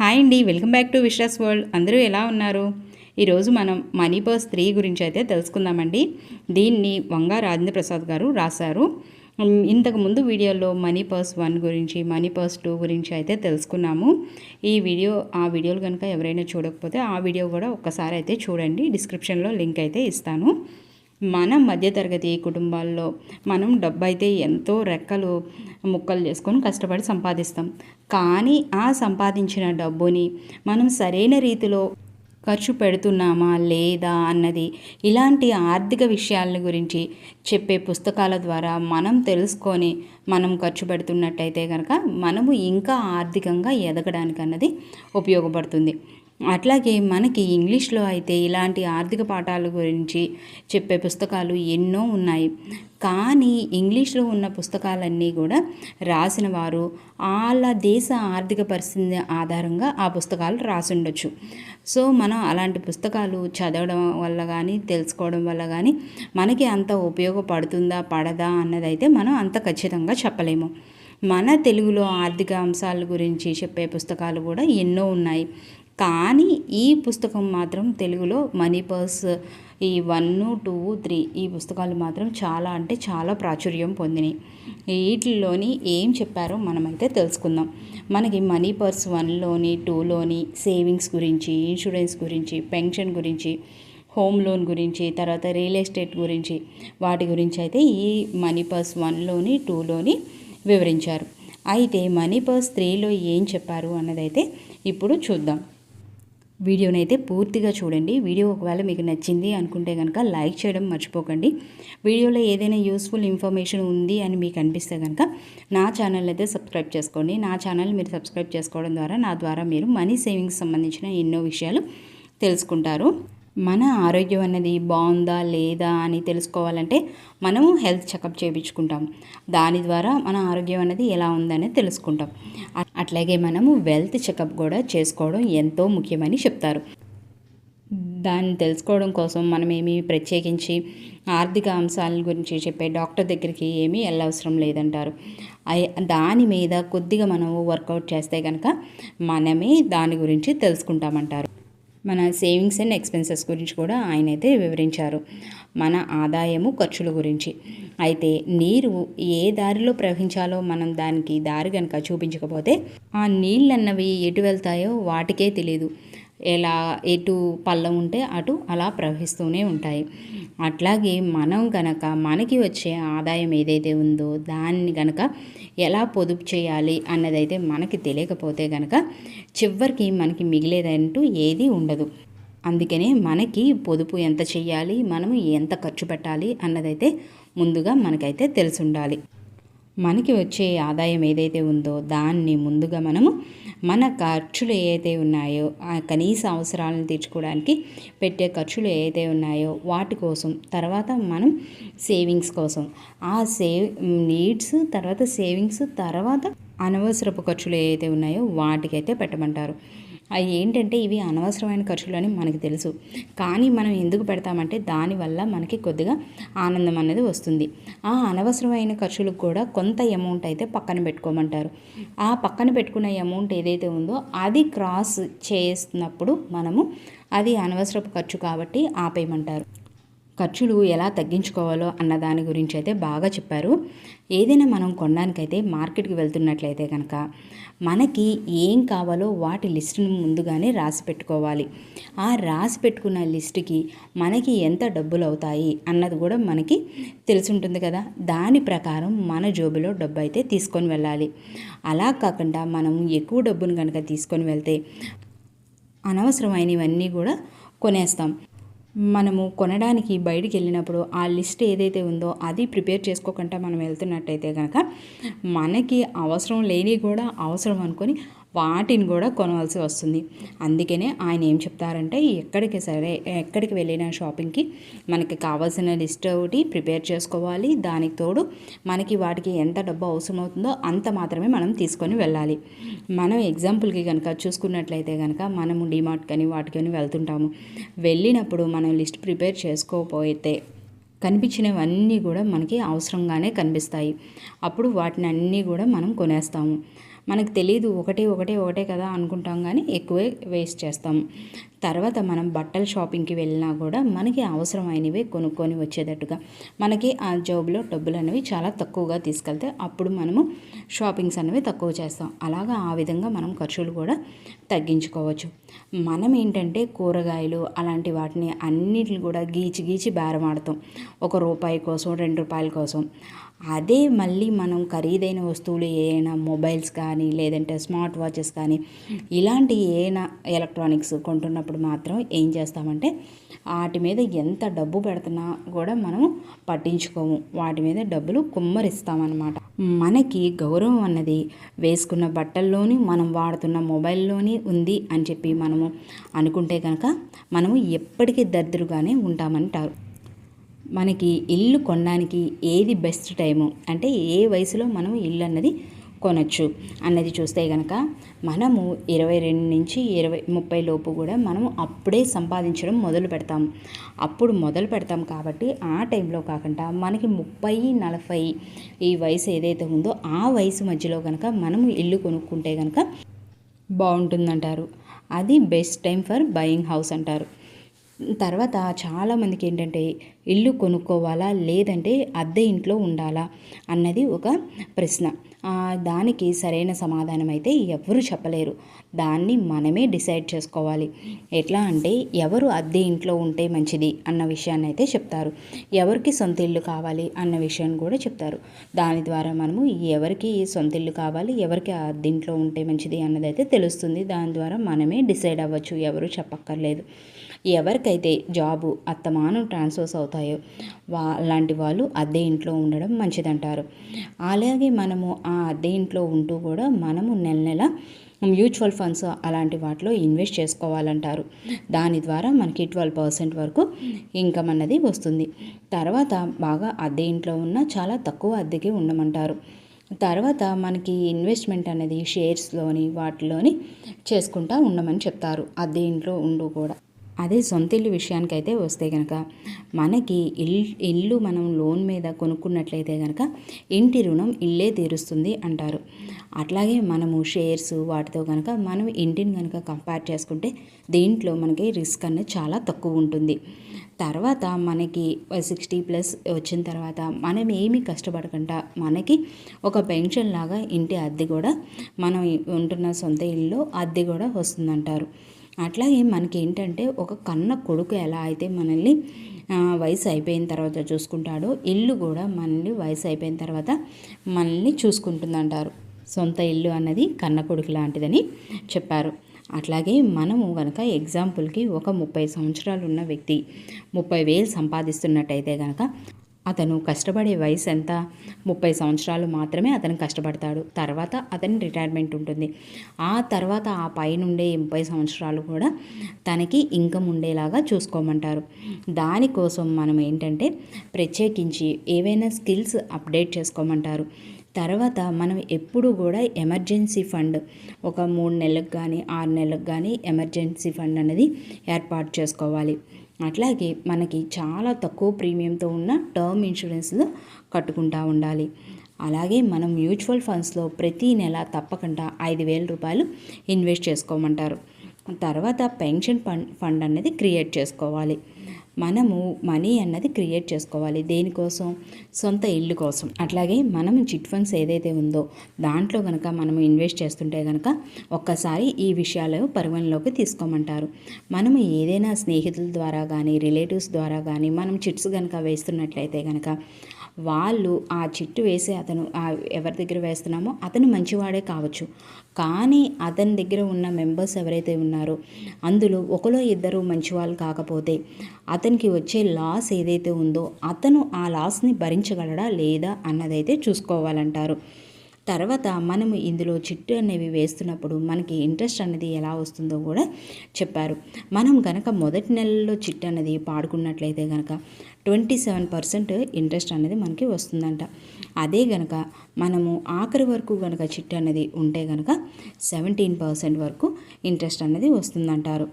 Hi అండి welcome back to Vishwas world. అందరూ ఎలా ఉన్నారు? ఈరోజు మనం మనీ పర్స్ త్రీ గురించి అయితే తెలుసుకుందామండి. దీన్ని వంగా రాజేంద్ర ప్రసాద్ గారు రాశారు. ఇంతకుముందు ఇంతకు ముందు వీడియోలో మనీ పర్స్ వన్ గురించి మనీ పర్స్ టూ గురించి అయితే తెలుసుకున్నాము. ఈ వీడియో ఆ వీడియోలు కనుక ఎవరైనా చూడకపోతే ఆ వీడియో కూడా ఒక్కసారి అయితే చూడండి. డిస్క్రిప్షన్లో లింక్ అయితే ఇస్తాను. మన మధ్యతరగతి కుటుంబాల్లో మనం డబ్బు అయితే ఎంతో రెక్కలు ముక్కలు చేసుకొని కష్టపడి సంపాదిస్తాం. కానీ ఆ సంపాదించిన డబ్బుని మనం సరైన రీతిలో ఖర్చు పెడుతున్నామా లేదా అన్నది ఇలాంటి ఆర్థిక విషయాల గురించి చెప్పే పుస్తకాల ద్వారా మనం తెలుసుకొని మనం ఖర్చు పెడుతున్నట్టయితే కనుక మనము ఇంకా ఆర్థికంగా ఎదగడానికి అన్నది ఉపయోగపడుతుంది. అట్లాగే మనకి ఇంగ్లీష్లో అయితే ఇలాంటి ఆర్థిక పాఠాల గురించి చెప్పే పుస్తకాలు ఎన్నో ఉన్నాయి. కానీ ఇంగ్లీష్లో ఉన్న పుస్తకాలన్నీ కూడా రాసిన వారు వాళ్ళ దేశ ఆర్థిక పరిస్థితి ఆధారంగా ఆ పుస్తకాలు రాసి ఉండొచ్చు సో మనం అలాంటి పుస్తకాలు చదవడం వల్ల కానీ తెలుసుకోవడం వల్ల కానీ మనకి అంత ఉపయోగపడుతుందా పడదా అన్నదైతే మనం అంత ఖచ్చితంగా చెప్పలేము. మన తెలుగులో ఆర్థిక అంశాల గురించి చెప్పే పుస్తకాలు కూడా ఎన్నో ఉన్నాయి. కానీ ఈ పుస్తకం మాత్రం తెలుగులో మనీ పర్స్ ఈ వన్ టూ త్రీ ఈ పుస్తకాలు మాత్రం చాలా అంటే చాలా ప్రాచుర్యం పొందినాయి వీటిల్లోని ఏం చెప్పారో మనమైతే తెలుసుకుందాం. మనకి మనీ పర్స్ వన్లోని టూలోని సేవింగ్స్ గురించి ఇన్సూరెన్స్ గురించి పెన్షన్ గురించి హోమ్ లోన్ గురించి తర్వాత రియల్ ఎస్టేట్ గురించి వాటి గురించి అయితే ఈ మనీ పర్స్ వన్లోని టూలోని వివరించారు. అయితే మనీ పర్స్ త్రీలో ఏం చెప్పారు అన్నదైతే ఇప్పుడు చూద్దాం. వీడియోని అయితే పూర్తిగా చూడండి. వీడియో ఒకవేళ మీకు నచ్చింది అనుకుంటే కనుక లైక్ చేయడం మర్చిపోకండి. వీడియోలో ఏదైనా యూస్ఫుల్ ఇన్ఫర్మేషన్ ఉంది అని మీకు అనిపిస్తే కనుక నా ఛానల్ అయితే సబ్స్క్రైబ్ చేసుకోండి. నా ఛానల్ మీరు సబ్స్క్రైబ్ చేసుకోవడం ద్వారా నా ద్వారా మీరు మనీ సేవింగ్స్ సంబంధించిన ఎన్నో విషయాలు తెలుసుకుంటారు. మన ఆరోగ్యం అనేది బాగుందా లేదా అని తెలుసుకోవాలంటే మనము హెల్త్ చెకప్ చేయించుకుంటాం. దాని ద్వారా మన ఆరోగ్యం అనేది ఎలా ఉందనేది తెలుసుకుంటాం. అట్లాగే మనము వెల్త్ చెకప్ కూడా చేసుకోవడం ఎంతో ముఖ్యమని చెప్తారు. దాన్ని తెలుసుకోవడం కోసం మనం ఏమి ప్రత్యేకించి ఆర్థిక అంశాల గురించి చెప్పే డాక్టర్ దగ్గరికి ఏమీ వెళ్ళవసరం లేదంటారు. దాని మీద కొద్దిగా మనము వర్కౌట్ చేస్తే కనుక మనమే దాని గురించి తెలుసుకుంటామంటారు. మన సేవింగ్స్ అండ్ ఎక్స్పెన్సెస్ గురించి కూడా ఆయన అయితే వివరించారు. మన ఆదాయము ఖర్చుల గురించి. అయితే నీరు ఏ దారిలో ప్రవహించాలో మనం దానికి దారి కనుక చూపించకపోతే ఆ నీళ్ళు అన్నవి ఎటు వెళ్తాయో వాటికే తెలియదు ఎలా ఎటు పళ్ళం ఉంటే అటు అలా ప్రవహిస్తూనే ఉంటాయి. అట్లాగే మనం గనక మనకి వచ్చే ఆదాయం ఏదైతే ఉందో దాన్ని గనక ఎలా పొదుపు చేయాలి అన్నదైతే మనకి తెలియకపోతే గనక చివరికి మనకి మిగిలేదంటూ ఏది ఉండదు. అందుకనే మనకి పొదుపు ఎంత చేయాలి మనము ఎంత ఖర్చు పెట్టాలి అన్నదైతే ముందుగా మనకైతే తెలిసి ఉండాలి మనకి వచ్చే ఆదాయం ఏదైతే ఉందో దాన్ని ముందుగా మనము మన ఖర్చులు ఏవైతే ఉన్నాయో కనీస అవసరాలను తీర్చుకోవడానికి పెట్టే ఖర్చులు ఏవైతే ఉన్నాయో వాటి కోసం తర్వాత మనం సేవింగ్స్ కోసం. ఆ సేవ్ నీడ్స్ తర్వాత సేవింగ్స్ తర్వాత అనవసరపు ఖర్చులు ఏవైతే ఉన్నాయో వాటికైతే పెట్టమంటారు. అవి ఏంటంటే ఇవి అనవసరమైన ఖర్చులు అని మనకు తెలుసు. కానీ మనం ఎందుకు పెడతామంటే దానివల్ల మనకి కొద్దిగా ఆనందం అనేది వస్తుంది. ఆ అనవసరమైన ఖర్చులకు కూడా కొంత అమౌంట్ అయితే పక్కన పెట్టుకోమంటారు. ఆ పక్కన పెట్టుకున్న అమౌంట్ ఏదైతే ఉందో అది క్రాస్ చేస్తున్నప్పుడు మనము అది అనవసరపు ఖర్చు కాబట్టి ఆపేయమంటారు. ఖర్చులు ఎలా తగ్గించుకోవాలో అన్న దాని గురించి అయితే బాగా చెప్పారు. ఏదైనా మనం కొనడానికైతే మార్కెట్కి వెళ్తున్నట్లయితే కనుక మనకి ఏం కావాలో వాటి లిస్టును ముందుగానే రాసి పెట్టుకోవాలి. ఆ రాసి పెట్టుకున్న లిస్టుకి మనకి ఎంత డబ్బులు అవుతాయి అన్నది కూడా మనకి తెలిసి ఉంటుంది కదా. దాని ప్రకారం మన జోబులో డబ్బు అయితే తీసుకొని వెళ్ళాలి. అలా కాకుండా మనం ఎక్కువ డబ్బును కనుక తీసుకొని వెళ్తే అనవసరమైనవన్నీ కూడా కొనేస్తాం. మనము కొనడానికి బయటికి వెళ్ళినప్పుడు ఆ లిస్ట్ ఏదైతే ఉందో అది ప్రిపేర్ చేసుకోకుండా మనం వెళ్తున్నట్టయితే కనుక మనకి అవసరం లేని కూడా అవసరం అనుకొని వాటిని కూడా కొనవలసి వస్తుంది. అందుకనే ఆయన ఏం చెప్తారంటే ఎక్కడికి సరే ఎక్కడికి వెళ్ళిన షాపింగ్కి మనకి కావాల్సిన లిస్ట్ ఒకటి ప్రిపేర్ చేసుకోవాలి. దానికి తోడు మనకి వాటికి ఎంత డబ్బు అవసరం అవుతుందో అంత మాత్రమే మనం తీసుకొని వెళ్ళాలి. మనం ఎగ్జాంపుల్కి కనుక చూసుకున్నట్లయితే కనుక మనము డిమార్ట్ కానీ వాటికని వెళ్తుంటాము. వెళ్ళినప్పుడు మనం లిస్ట్ ప్రిపేర్ చేసుకోకపోతే కనిపించినవన్నీ కూడా మనకి అవసరంగానే కనిపిస్తాయి. అప్పుడు వాటిని అన్నీ కూడా మనం కొనేస్తాము. మనకు తెలియదు ఒకటే ఒకటే ఒకటే కదా అనుకుంటాం కానీ ఎక్కువే వేస్ట్ చేస్తాం. తర్వాత మనం బట్టల షాపింగ్కి వెళ్ళినా కూడా మనకి అవసరమైనవి కొనుక్కొని వచ్చేటట్టుగా. మనకి ఆ జాబ్లో డబ్బులు అనేవి చాలా తక్కువగా తీసుకెళ్తే అప్పుడు మనము షాపింగ్స్ అనేవి తక్కువ చేస్తాం. అలాగా ఆ విధంగా మనం ఖర్చులు కూడా తగ్గించుకోవచ్చు. మనం ఏంటంటే కూరగాయలు అలాంటి వాటిని అన్నిటిని కూడా గీచి గీచి బేరమాడతాం. ఒక రూపాయి కోసం రెండు రూపాయల కోసం. అదే మళ్ళీ మనం ఖరీదైన వస్తువులు ఏమైనా మొబైల్స్ కానీ లేదంటే స్మార్ట్ వాచెస్ కానీ ఇలాంటి ఏమైనా ఎలక్ట్రానిక్స్ కొంటున్నప్పుడు మాత్రం ఏం చేస్తామంటే వాటి మీద ఎంత డబ్బు పెడుతున్నా కూడా మనం పట్టించుకోము. వాటి మీద డబ్బులు కుమ్మరిస్తామన్నమాట. మనకి గౌరవం అన్నది వేసుకున్న బట్టల్లోని మనం వాడుతున్న మొబైల్లోని ఉంది అని చెప్పి మనము అనుకుంటే కనుక మనము ఎప్పటికీ దరిద్రుగానే ఉంటామంటారు. మనకి ఇల్లు కొనడానికి ఏది బెస్ట్ టైము? అంటే ఏ వయసులో మనం ఇల్లు అన్నది కొనచ్చు? అన్నది చూస్తే కనుక మనము ఇరవై రెండు నుంచి ఇరవై ముప్పై లోపు కూడా మనము అప్పుడే సంపాదించడం మొదలు పెడతాం. అప్పుడు మొదలు పెడతాం కాబట్టి ఆ టైంలో కాకుండా మనకి ముప్పై నలభై ఈ వయసు ఏదైతే ఉందో ఆ వయసు మధ్యలో కనుక మనము ఇల్లు కొనుక్కుంటే కనుక బాగుంటుందంటారు. అది best time for buying house అంటారు. తర్వాత చాలామందికి ఏంటంటే ఇల్లు కొనుక్కోవాలా లేదంటే అద్దె ఇంట్లో ఉండాలా అన్నది ఒక ప్రశ్న. దానికి సరైన సమాధానం అయితే ఎవరు చెప్పలేరు. దాన్ని మనమే డిసైడ్ చేసుకోవాలి. ఎట్లా అంటే ఎవరు అద్దె ఇంట్లో ఉంటే మంచిది అన్న విషయాన్ని అయితే చెప్తారు. ఎవరికి సొంత ఇల్లు కావాలి అన్న విషయాన్ని కూడా చెప్తారు. దాని ద్వారా మనము ఎవరికి సొంత ఇల్లు కావాలి ఎవరికి అద్దె ఇంట్లో ఉంటే మంచిది అన్నదైతే తెలుస్తుంది. దాని ద్వారా మనమే డిసైడ్ అవ్వచ్చు. ఎవరు చెప్పక్కర్లేదు. ఎవరికైతే జాబు అత్తమానం ట్రాన్స్ఫర్స్ అవుతాయో వా అలాంటి వాళ్ళు అద్దె ఇంట్లో ఉండడం మంచిదంటారు. అలాగే మనము ఆ అద్దె ఇంట్లో ఉంటూ కూడా మనము నెల నెల మ్యూచువల్ ఫండ్స్ అలాంటి వాటిలో ఇన్వెస్ట్ చేసుకోవాలంటారు. దాని ద్వారా మనకి ట్వెల్వ్ పర్సెంట్ వరకు ఇన్కమ్ అన్నది వస్తుంది. తర్వాత బాగా అద్దె ఇంట్లో ఉన్న చాలా తక్కువ అద్దెకి ఉండమంటారు. తర్వాత మనకి ఇన్వెస్ట్మెంట్ అనేది షేర్స్లోని వాటిలోని చేసుకుంటా ఉండమని చెప్తారు. అద్దె ఇంట్లో ఉండు కూడా. అదే సొంత ఇల్లు విషయానికైతే వస్తే కనుక మనకి ఇల్లు ఇల్లు మనం లోన్ మీద కొనుక్కున్నట్లయితే కనుక ఇంటి రుణం ఇల్లే తీరుస్తుంది అంటారు. అట్లాగే మనము షేర్స్ వాటితో కనుక మనం ఇంటిని కనుక కంపేర్ చేసుకుంటే దీంట్లో మనకి రిస్క్ అనేది చాలా తక్కువ ఉంటుంది. తర్వాత మనకి సిక్స్టీ ప్లస్ వచ్చిన తర్వాత మనం ఏమీ కష్టపడకుండా మనకి ఒక పెన్షన్ లాగా ఇంటి అద్దె కూడా మనం ఉంటున్న సొంత ఇల్లు అద్దె కూడా వస్తుందంటారు. అట్లాగే మనకి ఏంటంటే ఒక కన్న కొడుకు ఎలా అయితే మనల్ని వయసు అయిపోయిన తర్వాత చూసుకుంటాడో ఇల్లు కూడా మనల్ని వయసు అయిపోయిన తర్వాత మనల్ని చూసుకుంటుందంటారు. సొంత ఇల్లు అన్నది కన్న కొడుకు లాంటిదని చెప్పారు. అట్లాగే మనము కనుక ఎగ్జాంపుల్కి ఒక ముప్పై సంవత్సరాలు ఉన్న వ్యక్తి ముప్పై వేలు సంపాదిస్తున్నట్టయితే కనుక అతను కష్టపడే వయసు ఎంత? ముప్పై సంవత్సరాలు మాత్రమే అతను కష్టపడతాడు. తర్వాత అతని రిటైర్మెంట్ ఉంటుంది. ఆ తర్వాత ఆ పైనుండే ముప్పై సంవత్సరాలు కూడా తనకి ఇన్కమ్ ఉండేలాగా చూసుకోమంటారు. దానికోసం మనం ఏంటంటే ప్రత్యేకించి ఏవైనా స్కిల్స్ అప్డేట్ చేసుకోమంటారు. తర్వాత మనం ఎప్పుడు కూడా ఎమర్జెన్సీ ఫండ్ ఒక మూడు నెలలకు కానీ ఆరు నెలలకు కానీ ఎమర్జెన్సీ ఫండ్ అనేది ఏర్పాటు చేసుకోవాలి. అట్లాగే మనకి చాలా తక్కువ ప్రీమియంతో ఉన్న టర్మ్ ఇన్సూరెన్స్లు కట్టుకుంటూ ఉండాలి. అలాగే మనం మ్యూచువల్ ఫండ్స్లో ప్రతీ నెల తప్పకుండా ఐదు వేల రూపాయలు ఇన్వెస్ట్ చేసుకోమంటారు. తర్వాత పెన్షన్ ఫండ్ ఫండ్ అనేది క్రియేట్ చేసుకోవాలి. మనము మనీ అన్నది క్రియేట్ చేసుకోవాలి. దేనికోసం? సొంత ఇల్లు కోసం. అట్లాగే మనం చిట్ ఫండ్స్ ఏదైతే ఉందో దాంట్లో కనుక మనము ఇన్వెస్ట్ చేస్తుంటే కనుక ఒక్కసారి ఈ విషయాలు పరిగణలోకి తీసుకోమంటారు. మనము ఏదైనా స్నేహితుల ద్వారా కానీ రిలేటివ్స్ ద్వారా కానీ మనం చిట్స్ కనుక వేస్తున్నట్లయితే కనుక వాళ్ళు ఆ చిట్టు వేసి అతను ఎవరి దగ్గర వేస్తున్నామో అతను మంచివాడే కావచ్చు. కానీ అతని దగ్గర ఉన్న మెంబర్స్ ఎవరైతే ఉన్నారో అందులో ఒకలో ఇద్దరు మంచివాళ్ళు కాకపోతే అతనికి వచ్చే లాస్ ఏదైతే ఉందో అతను ఆ లాస్ని భరించగలడా లేదా అన్నదైతే చూసుకోవాలంటారు. తర్వాత మనము ఇందులో చిట్టు అనేవి వేస్తున్నప్పుడు మనకి ఇంట్రెస్ట్ అనేది ఎలా వస్తుందో కూడా చెప్పారు. మనం కనుక మొదటి నెలలో చిట్టు అనేది పాడుకున్నట్లయితే కనుక ట్వంటీ సెవెన్ పర్సెంట్ ఇంట్రెస్ట్ అనేది మనకి వస్తుందంట. అదే గనక మనము ఆఖరి వరకు కనుక చిట్టు అనేది ఉంటే కనుక సెవెంటీన్ పర్సెంట్ వరకు ఇంట్రెస్ట్ అనేది వస్తుందంటారు.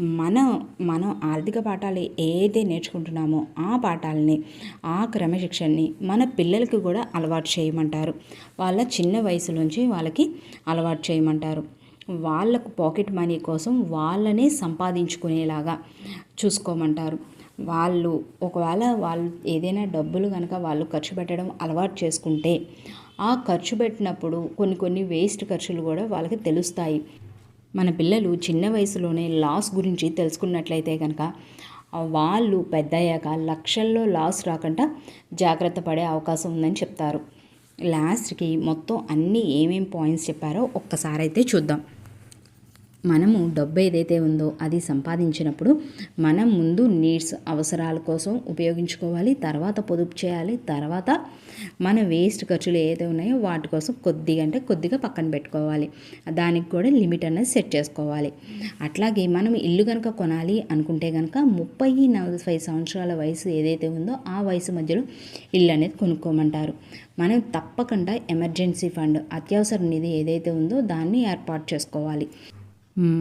మన మనం ఆర్థిక పాఠాలు ఏదైతే నేర్చుకుంటున్నామో ఆ పాఠాలని ఆ క్రమశిక్షణని మన పిల్లలకి కూడా అలవాటు చేయమంటారు. వాళ్ళ చిన్న వయసు నుంచి వాళ్ళకి అలవాటు చేయమంటారు. వాళ్ళకు పాకెట్ మనీ కోసం వాళ్ళనే సంపాదించుకునేలాగా చూసుకోమంటారు. వాళ్ళు ఒకవేళ వాళ్ళు ఏదైనా డబ్బులు కనుక వాళ్ళు ఖర్చు పెట్టడం అలవాటు చేసుకుంటే ఆ ఖర్చు పెట్టినప్పుడు కొన్ని కొన్ని వేస్ట్ ఖర్చులు కూడా వాళ్ళకి తెలుస్తాయి. మన పిల్లలు చిన్న వయసులోనే లాస్ గురించి తెలుసుకున్నట్లయితే కనుక వాళ్ళు పెద్దయ్యాక లక్షల్లో లాస్ రాకుండా జాగ్రత్త పడే అవకాశం ఉందని చెప్తారు. లాస్ట్కి మొత్తం అన్నీ ఏమేం పాయింట్స్ చెప్పారో ఒక్కసారి అయితే చూద్దాం. మనము డబ్బు ఏదైతే ఉందో అది సంపాదించినప్పుడు మనం ముందు నీడ్స్ అవసరాల కోసం ఉపయోగించుకోవాలి తర్వాత పొదుపు చేయాలి తర్వాత మన వేస్ట్ ఖర్చులు ఏదైతే ఉన్నాయో వాటి కోసం కొద్దిగా అంటే కొద్దిగా పక్కన పెట్టుకోవాలి. దానికి కూడా లిమిట్ అనేది సెట్ చేసుకోవాలి. అట్లాగే మనం ఇల్లు కనుక కొనాలి అనుకుంటే కనుక ముప్పై నలభై సంవత్సరాల వయసు ఏదైతే ఉందో ఆ వయసు మధ్యలో ఇల్లు అనేది కొనుక్కోమంటారు. మనం తప్పకుండా ఎమర్జెన్సీ ఫండ్ అత్యవసర నిధి ఏదైతే ఉందో దాన్ని ఏర్పాటు చేసుకోవాలి.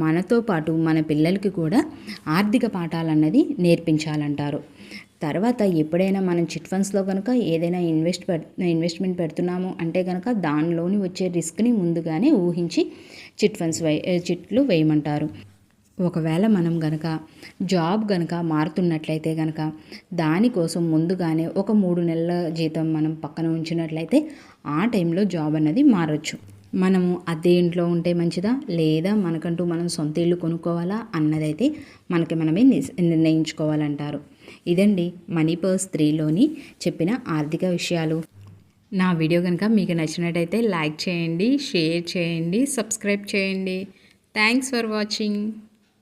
మనతో పాటు మన పిల్లలకి కూడా ఆర్థిక పాఠాలు అన్నది నేర్పించాలంటారు. తర్వాత ఎప్పుడైనా మనం చిట్ ఫండ్స్లో కనుక ఏదైనా ఇన్వెస్ట్ ఇన్వెస్ట్మెంట్ పెడుతున్నాము అంటే కనుక దానిలోని వచ్చే రిస్క్ని ముందుగానే ఊహించి చిట్ ఫండ్స్ వే చిట్లు వేయమంటారు. ఒకవేళ మనం గనక జాబ్ గనక మారుతున్నట్లయితే గనక దానికోసం ముందుగానే ఒక మూడు నెలల జీతం మనం పక్కన ఉంచినట్లయితే ఆ టైంలో జాబ్ అన్నది మారచ్చు. మనము అద్దె ఇంట్లో ఉంటే మంచిదా? లేదా మనకంటూ మనం సొంత ఇల్లు కొనుక్కోవాలా? అన్నదైతే మనకి మనమే నిర్ణయించుకోవాలంటారు. ఇదండి మనీ పర్స్ త్రీలోని చెప్పిన ఆర్థిక విషయాలు. నా వీడియో కనుక మీకు నచ్చినట్టయితే లైక్ చేయండి షేర్ చేయండి సబ్స్క్రైబ్ చేయండి. Thanks for watching.